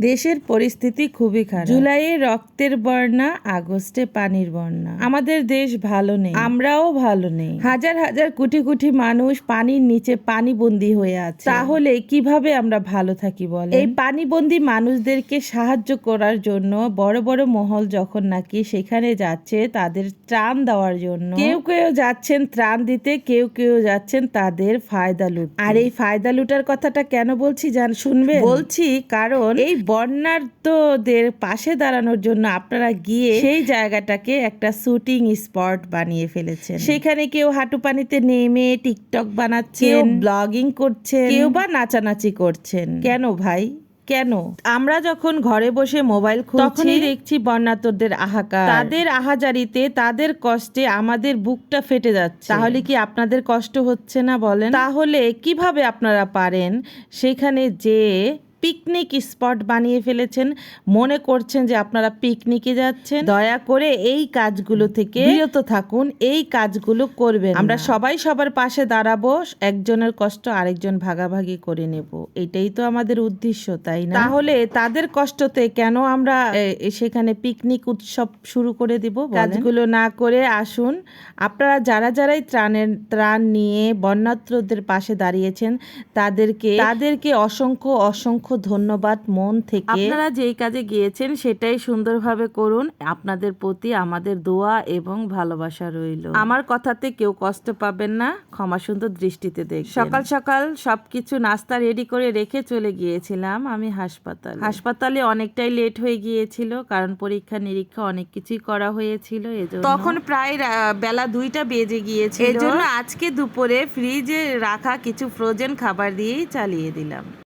দেশের পরিস্থিতি খুবই খারাপ। জুলাইয়ে রক্তের বন্যা আগস্টে পানির বন্যা আমাদের দেশ ভালো নেই। আমরাও ভালো নেই। হাজার হাজার কোটি কোটি মানুষ পানির নিচে পানিবন্দী হয়ে আছে। তাহলে কীভাবে আমরা ভালো থাকি বলে এই পানিবন্দী মানুষদেরকে সাহায্য করার জন্য বড় বড় মহল যখন নাকি সেখানে যাচ্ছে তাদের ত্রাণ দেওয়ার জন্য। কেউ কেউ যাচ্ছেন ত্রাণ দিতে, কেউ কেউ যাচ্ছেন তাদের ফায়দা লুট আর এই ফায়দা লুটার কথাটা কেন বলছি জান শুনবে বলছি কারণ এই বন্যার্তদের পাশে দাঁড়ানোর জন্য আপনারা গিয়ে সেই জায়গাটাকে একটা শুটিং স্পট বানিয়ে ফেলেছেন। সেখানে কেউ হাঁটু পানিতে নেমে টিকটক বানাচ্ছেন। ব্লগিং করছেন। কেউ বা নাচানাচি করছেন। কেন ভাই? কেন? আমরা যখন ঘরে বসে মোবাইল তখনই দেখছি বন্যাতরদের আহাকার। তাদের আহাজারিতে তাদের কষ্টে আমাদের বুকটা ফেটে যাচ্ছে। তাহলে কি আপনাদের কষ্ট হচ্ছে না বলেন? তাহলে কীভাবে আপনারা পারেন সেখানে যে পিকনিক স্পট বানিয়ে ফেলেছেন। মনে করছেন যে আপনারা পিকনিকে যাচ্ছেন। দয়া করে এই কাজগুলো থেকে বিরত থাকুন। এই কাজগুলো করবেন আমরা সবাই সবার পাশে দাঁড়াবো। একজনের কষ্ট আরেকজন ভাগাভাগি করে নেব। এটাই তো আমাদের উদ্দেশ্য তাই না? তাহলে তাদের কষ্টতে কেন আমরা সেখানে পিকনিক উৎসব শুরু করে দিব কাজগুলো না করে আসুন। আপনারা যারা যারাই ত্রাণের ত্রাণ নিয়ে বন্যাত্রদের পাশে দাঁড়িয়েছেন তাদেরকে তাদেরকে অসংখ্য অসংখ্য ধন্যবাদ মন থেকে। আপনারা যেই কাজে গিয়েছেন সেটাই সুন্দরভাবে করুন। আপনাদের প্রতি আমাদের দোয়া এবং ভালোবাসা রইল। আমার কথাতে কেউ কষ্ট পাবেন না ক্ষমা সুন্দর দৃষ্টিতে দেখ সকাল সকাল সবকিছু নাস্তা রেডি করে রেখে চলে গিয়েছিলাম আমি হাসপাতাল। হাসপাতালে অনেকটাই লেট হয়ে গিয়েছিল কারণ পরীক্ষা নিরীক্ষা অনেক কিছুই করা হয়েছিল এজন্য। তখন প্রায় বেলা দুইটা বেজে গিয়েছিল। এজন্য আজকে দুপুরে ফ্রিজে রাখা কিছু ফ্রোজেন খাবার দিয়েই চালিয়ে দিলাম।